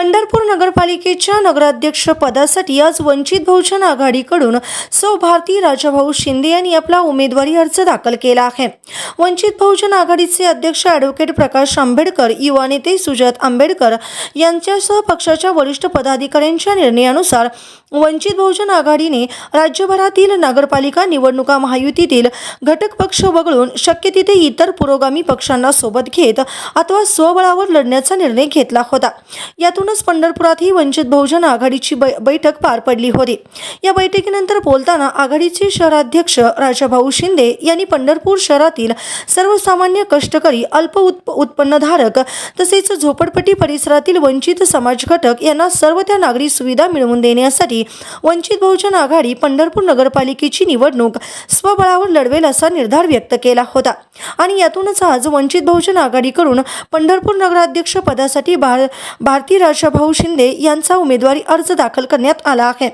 पंढरपूर नगरपालिकेच्या नगराध्यक्ष पदासाठी आज वंचित बहुजन आघाडीकडून सौ भारती राजाभाऊ शिंदे यांनी आपला उमेदवारी अर्ज दाखल केला आहे. वंचित बहुजन आघाडीचे अध्यक्ष ॲडव्होकेट प्रकाश आंबेडकर युवा नेते सुजात आंबेडकर यांच्यासह पक्षाच्या वरिष्ठ पदाधिकाऱ्यांच्या निर्णयानुसार वंचित बहुजन आघाडीने राज्यभरातील नगरपालिका निवडणुका महायुतीतील घटक पक्ष वगळून शक्य तिथे इतर पुरोगामी पक्षांना सोबत घेत अथवा स्वबळावर लढण्याचा निर्णय घेतला होता. यातूनच पंढरपुरातही वंचित बहुजन आघाडीची बै बैठक पार पडली होती. या बैठकीनंतर बोलताना आघाडीचे शहराध्यक्ष राजाभाऊ शिंदे यांनी पंढरपूर शहरातील सर्वसामान्य कष्टकरी अल्प उत्प उत्पन्नधारक तसेच झोपडपट्टी परिसरातील वंचित समाज घटक यांना सर्व त्या नागरी सुविधा मिळवून देण्यासाठी वंचित बहुजन आघाडी पंढरपूर नगरपालिकेची निवडणूक स्वबळावर लढवेल असा निर्धार व्यक्त केला होता. आणि यातूनच आज वंचित बहुजन आघाडीकडून पंढरपूर नगराध्यक्ष पदासाठी भार भारती राजाभाऊ शिंदे यांचा उमेदवारी अर्ज दाखल करण्यात आला आहे.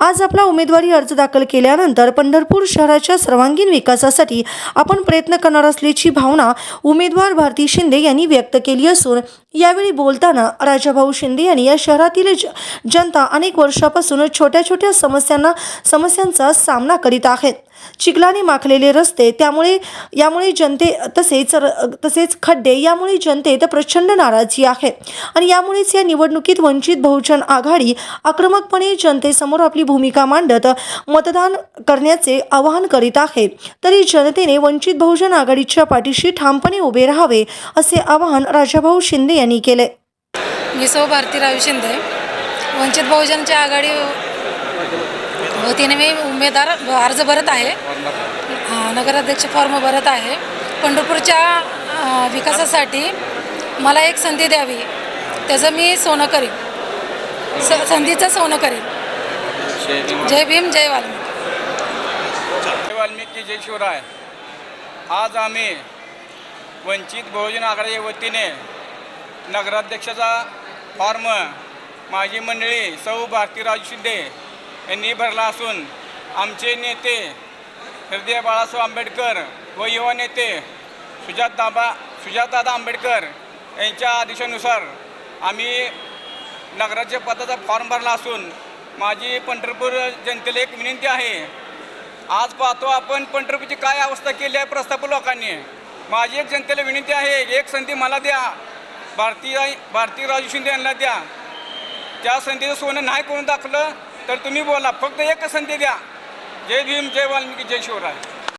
आज आपला उमेदवारी अर्ज दाखल केल्यानंतर पंढरपूर शहराच्या सर्वांगीण विकासासाठी आपण प्रयत्न करणार असल्याची भावना उमेदवार भारती शिंदे यांनी व्यक्त केली असून यावेळी बोलताना राजाभाऊ शिंदे यांनी या शहरातील ज- जनता अनेक वर्षापासून छोट्या छोट्या समस्यांना समस्यांचा सामना करीत आहेत. चिखलाने माखलेले रस्ते त्यामुळे यामुळे जनते तसेच र- तसेच खड्डे यामुळे जनतेत प्रचंड नाराजी आहे. आणि यामुळेच या निवडणुकीत वंचित बहुजन आघाडी आक्रमकपणे जनतेसमोर आपली भूमिका मांडत मतदान करण्याचे आवाहन करीत आहे. तरी जनतेने वंचित बहुजन आघाडीच्या पाठीशी ठामपणे उभे राहावे असे आवाहन राजाभाऊ शिंदे यांनी केले. मी सौ भारतीराव शिंदे वंचित बहुजनच्या आघाडी वतीने मी उमेदवार अर्ज भरत आहे. नगराध्यक्ष फॉर्म भरत आहे. पंढरपूरच्या विकासासाठी मला एक संधी द्यावी. त्याचं मी सोनं करीन. स संधीचं सोनं करीन. जय भीम जय वाल्मिकी. जय वाल्मिकी जय शिवराय. आज आम्ही वंचित बहुजन आघाडीच्या वतीने नगराध्यक्षाचा फॉर्म माझी मंडळी सौ भारतीराज शिंदे यांनी भरला असून आमचे नेते हृदय बाळासाहेब आंबेडकर व युवा नेते सुजात दाबा सुजातदादा आंबेडकर यांच्या आदेशानुसार आम्ही नगराच्या पदाचा फॉर्म भरला असून माझी पंढरपूर जनतेला एक विनंती आहे. आज पाहतो आपण पंढरपूरची काय अवस्था केली आहे प्रस्थापित लोकांनी. माझी एक जनतेला विनंती आहे एक संधी मला द्या. भारतीय भारतीय राजू शिंदे यांना द्या. त्या संधीचं सोनं नाही करून दाखलं तर तुम्ही बोला फक्त एक संधी द्या. जय भीम जय वाल्मिकी जय शिवराय.